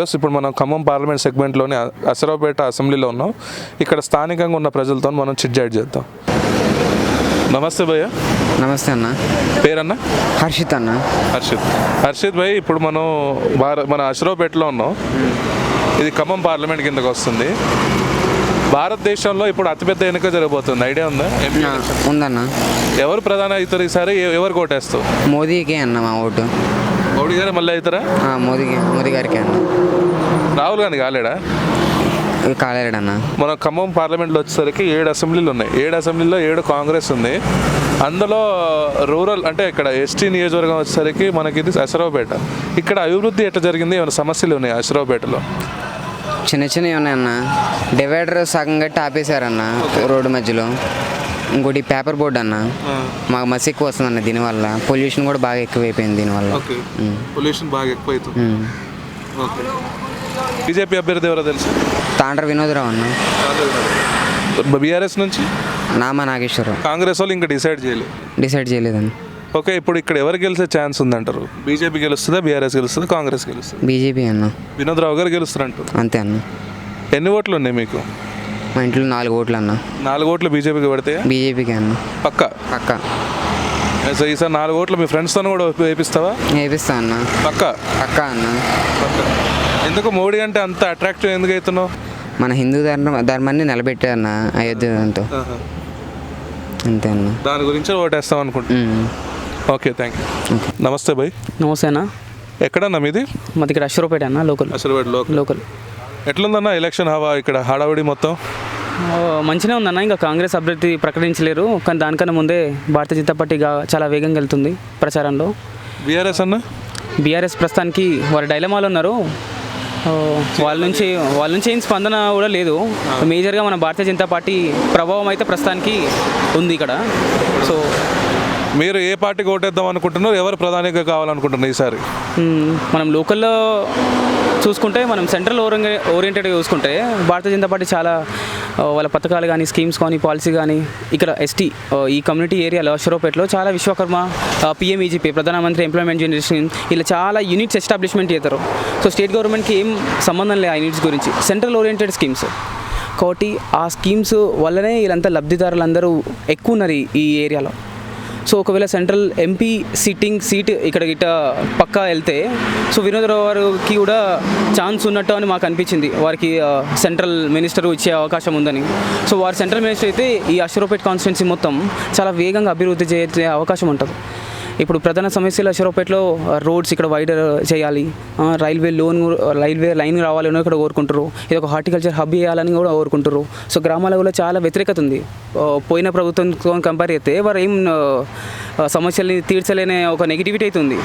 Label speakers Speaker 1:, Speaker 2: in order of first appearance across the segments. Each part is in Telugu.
Speaker 1: ఎస్, ఇప్పుడు మనం ఖమ్మం పార్లమెంట్ సెగ్మెంట్లోని అసరావుపేట అసెంబ్లీలో ఉన్నాం. ఇక్కడ స్థానికంగా ఉన్న ప్రజలతో మనం చిట్చాట్ చేద్దాం. నమస్తే భయ్య.
Speaker 2: నమస్తే అన్న.
Speaker 1: పేరన్న?
Speaker 2: హర్షిత్ అన్న.
Speaker 1: హర్షిత్. హర్షిత్ భాయ్ ఇప్పుడు మనం భార మన అసరావుపేటలో ఉన్నాం. ఇది ఖమ్మం పార్లమెంట్ కిందకు వస్తుంది. భారతదేశంలో ఇప్పుడు అతిపెద్ద ఎన్నిక జరగబోతుంది. ఐడియా ఉందా?
Speaker 2: ఉందన్న.
Speaker 1: ఎవరు ప్రధాని అవుతారు ఈసారి ఎవరు కోటేస్తావు
Speaker 2: మోదీకే అన్న మా ఓటు.
Speaker 1: మోడీ గారు మళ్ళీ అవుతారా?
Speaker 2: ఆ, మోదీకి మోదీ గారికి అన్న
Speaker 1: రాహుల్ గాంధీ కాలేడా?
Speaker 2: ఇవి కాలేడు అన్న
Speaker 1: మన ఖమ్మం పార్లమెంట్లో వచ్చేసరికి ఏడు అసెంబ్లీలు ఉన్నాయి. ఏడు అసెంబ్లీలో ఏడు కాంగ్రెస్ ఉంది. అందులో రూరల్ అంటే ఇక్కడ ఎస్టీ నియోజకవర్గం వచ్చేసరికి మనకి ఇది అసరావుపేట. ఇక్కడ అభివృద్ధి ఎట్లా జరిగింది? ఏమైనా సమస్యలు ఉన్నాయి అసరావుపేటలో?
Speaker 2: చిన్న చిన్నవి ఉన్నాయన్న. డివైడర్ సగం కట్టి ఆపేశారన్న రోడ్డు మధ్యలో. ఇంకోటి పేపర్ బోర్డు అన్న. మాకు మసి ఎక్కువ వస్తుంది అన్న దీనివల్ల. పొల్యూషన్ కూడా బాగా ఎక్కువైపోయింది దీనివల్ల.
Speaker 1: పొల్యూషన్ బాగా ఎక్కువ అవుతుంది. ఓకే. బీజేపీ అభ్యర్థి ఎవరో తెలుసు?
Speaker 2: తాండ్ర వినోదరావు అన్న.
Speaker 1: బీఆర్ఎస్ నుంచి?
Speaker 2: నామా నాగేశ్వరరావు.
Speaker 1: కాంగ్రెస్ వాళ్ళు ఇంకా డిసైడ్ చేయలేదు.
Speaker 2: డిసైడ్ చేయలేదన్న.
Speaker 1: ఓకే ఇప్పుడు ఇక్కడ ఎవరు గెలిచే ఛాన్స్ ఉందంటారు? బీజేపీ గెలుస్తుందా బీఆర్ఎస్ గెలుస్తుందా కాంగ్రెస్ గెలుస్తుంది?
Speaker 2: బీజేపీ అన్న.
Speaker 1: వినోద్ రావు గారు గెలుస్తారంటారు.
Speaker 2: అంతే అన్న.
Speaker 1: ఎన్ని ఓట్లు ఉన్నాయి మీకు?
Speaker 2: మా ఇంట్లో నాలుగు ఓట్లు అన్న.
Speaker 1: నాలుగు ఓట్లు బీజేపీకి పడితే
Speaker 2: బీజేపీకి అన్న.
Speaker 1: పక్క?
Speaker 2: పక్క.
Speaker 1: సో ఈసారి నాలుగు ఓట్లు మీ ఫ్రెండ్స్తో కూడా వేపిస్తావా?
Speaker 2: వేపిస్తా అన్న.
Speaker 1: పక్క?
Speaker 2: పక్క అన్న.
Speaker 1: ఎందుకు మోడీ అంటే అంత అట్రాక్టివ్ ఎందుకు అవుతున్నావు?
Speaker 2: మన హిందూ ధర్మ ధర్మాన్ని నిలబెట్టారన్న అయోధ్యతో అంతే అన్న.
Speaker 1: దాని గురించి ఓటేస్తాం అనుకుంటున్నా
Speaker 2: ఉమ్.
Speaker 1: ఓకే థ్యాంక్ యూ నమస్తే భాయ్
Speaker 3: నమస్తే అన్న.
Speaker 1: ఎక్కడన్నా మీది?
Speaker 3: మాది ఇక్కడ అశ్వరపేట అన్న లోకల్.
Speaker 1: అసలు లోకల్.
Speaker 3: లోకల్.
Speaker 1: ఎట్లుందన్న ఎలక్షన్ హవా ఇక్కడ హడావుడి మొత్తం?
Speaker 3: మంచిగా ఉందన్న ఇంకా కాంగ్రెస్ అభ్యర్థి ప్రకటించలేరు కానీ దానికన్నా ముందే భారతీయ జనతా పార్టీ చాలా వేగంగా వెళ్తుంది ప్రచారంలో.
Speaker 1: బీఆర్ఎస్ అన్న?
Speaker 3: బీఆర్ఎస్ ప్రస్తుతానికి వారి డైలమాలో ఉన్నారు. వాళ్ళ నుంచి వాళ్ళ నుంచి ఏం స్పందన కూడా లేదు. మేజర్గా మన భారతీయ జనతా పార్టీ ప్రభావం అయితే ప్రస్తుతానికి ఉంది ఇక్కడ. సో
Speaker 1: మీరు ఏ పార్టీకి ఓటేద్దాం అనుకుంటున్నారు? ఎవరు ప్రధానిగా కావాలనుకుంటున్నారు ఈసారి.
Speaker 3: మనం లోకల్లో చూసుకుంటే మనం సెంట్రల్ ఓరియంగే ఓరియంటెడ్గా చూసుకుంటే భారతీయ జనతా పార్టీ చాలా వాళ్ళ పథకాలు కానీ స్కీమ్స్ కానీ పాలసీ కానీ ఇక్కడ ఎస్టీ ఈ కమ్యూనిటీ ఏరియాలో అశ్వరావుపేటలో చాలా విశ్వకర్మ పిఎంఈజీపీ ప్రధానమంత్రి ఎంప్లాయ్మెంట్ జనరేషన్ ఇలా చాలా యూనిట్స్ ఎస్టాబ్లిష్మెంట్ చేస్తారు. సో స్టేట్ గవర్నమెంట్కి ఏం సంబంధం లేదు ఆ యూనిట్స్ గురించి. Central oriented schemes. కాబట్టి ఆ స్కీమ్స్ వల్లనే వీళ్ళంతా లబ్ధిదారులందరూ ఎక్కువ ఉన్నారు ఈ ఏరియాలో. సో ఒకవేళ సెంట్రల్ ఎంపీ సిట్టింగ్ సీట్ ఇక్కడ గిట్ట పక్కా వెళ్తే సో వినోదరావు గారికి కూడా ఛాన్స్ ఉన్నట్టు అని మాకు అనిపించింది. వారికి సెంట్రల్ మినిస్టర్ ఇచ్చే అవకాశం ఉందని. సో వారు సెంట్రల్ మినిస్టర్ అయితే ఈ అశ్వరపేట్ కాన్స్టిట్యున్సీ మొత్తం చాలా వేగంగా అభివృద్ధి చేసే అవకాశం ఉంటుంది. ఇప్పుడు ప్రధాన సమస్యలు అశ్వరపేటలో రోడ్స్ ఇక్కడ వైడ్ చేయాలి. రైల్వే లోన్ రైల్వే లైన్ రావాలని ఇక్కడ కోరుకుంటారు ఇది ఒక హార్టికల్చర్ హబ్ చేయాలని కూడా కోరుకుంటారు సో గ్రామాల కూడా చాలా వ్యతిరేకత ఉంది. పోయిన ప్రభుత్వంతో కంపేర్ చేస్తే వారు ఏం సమస్యల్ని తీర్చలేని ఒక నెగిటివిటీ అయితే ఉంది.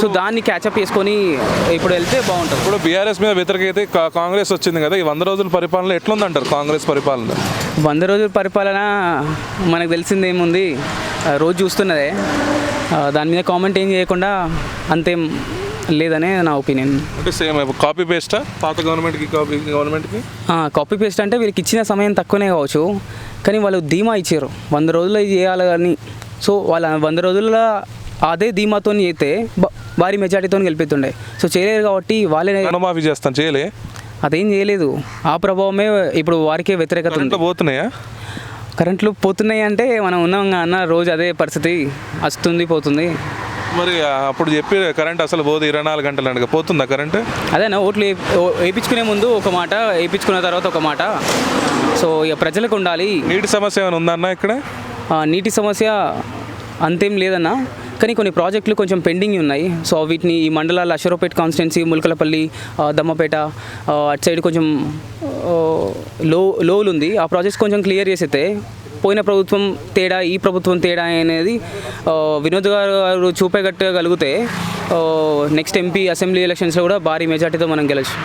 Speaker 3: సో దాన్ని క్యాచప్ చేసుకొని ఇప్పుడు వెళ్తే బాగుంటుంది.
Speaker 1: ఇప్పుడు బీఆర్ఎస్ మీద వ్యతిరేకత కా- కాంగ్రెస్ వచ్చింది కదా. ఈ వంద రోజుల పరిపాలన ఎట్లుందంటారు కాంగ్రెస్ పరిపాలన?
Speaker 3: వంద రోజుల పరిపాలన మనకు తెలిసింది ఏముంది ఆ, రోజు చూస్తున్నదే. దాని మీద కామెంట్ ఏం చేయకుండా అంతేం లేదనే నా ఒపీనియన్
Speaker 1: అంటే సేమ్ కాపీ పేస్టా పాత గవర్నమెంట్కి కాపీ గవర్నమెంట్కి
Speaker 3: కాపీ పేస్ట్ అంటే వీళ్ళకి ఇచ్చిన సమయం తక్కువనే కావచ్చు కానీ వాళ్ళు ధీమా ఇచ్చారు. వంద రోజులు ఇది చేయాలి కానీ సో వాళ్ళ వంద రోజుల అదే ధీమాతో చేస్తే భారీ మెజార్టీతో గెలిపిస్తుండే. సో చేయలేరు కాబట్టి వాళ్ళే
Speaker 1: రుణమాఫీ చేస్తాను చేయలే.
Speaker 3: అదేం చేయలేదు. ఆ ప్రభావమే ఇప్పుడు వారికే వ్యతిరేకత
Speaker 1: పోతున్నాయా?
Speaker 3: కరెంట్లు పోతున్నాయి అంటే మనం ఉన్నాం అన్న రోజు అదే పరిస్థితి వస్తుంది పోతుంది.
Speaker 1: మరి అప్పుడు చెప్పి కరెంట్ అసలు పోదు ఇరవై నాలుగు గంటలు అనగా పోతుందా కరెంట్?
Speaker 3: అదేనా ఓట్లు వేయించుకునే ముందు ఒక మాట వేయించుకున్న తర్వాత ఒక మాట. సో ఇక ప్రజలకు ఉండాలి.
Speaker 1: నీటి సమస్య ఏమైనా ఉందన్న ఇక్కడ?
Speaker 3: నీటి సమస్య అంతేం లేదన్న. కానీ కొన్ని ప్రాజెక్టులు కొంచెం పెండింగ్ ఉన్నాయి. సో వీటిని ఈ మండలాల అషరోపేట్ కాన్స్టిట్యున్సీ ములకలపల్లి దమ్మపేట అటు సైడ్ కొంచెం లో లోలు ఉంది ఆ ప్రాజెక్ట్స్ కొంచెం క్లియర్ చేసితే పోయిన ప్రభుత్వం తేడా ఈ ప్రభుత్వం తేడా అనేది వినోద్ గారు చూపెగట్టగలిగితే నెక్స్ట్ ఎంపీ అసెంబ్లీ ఎలక్షన్స్లో కూడా భారీ మెజార్టీతో మనం గెలవచ్చు.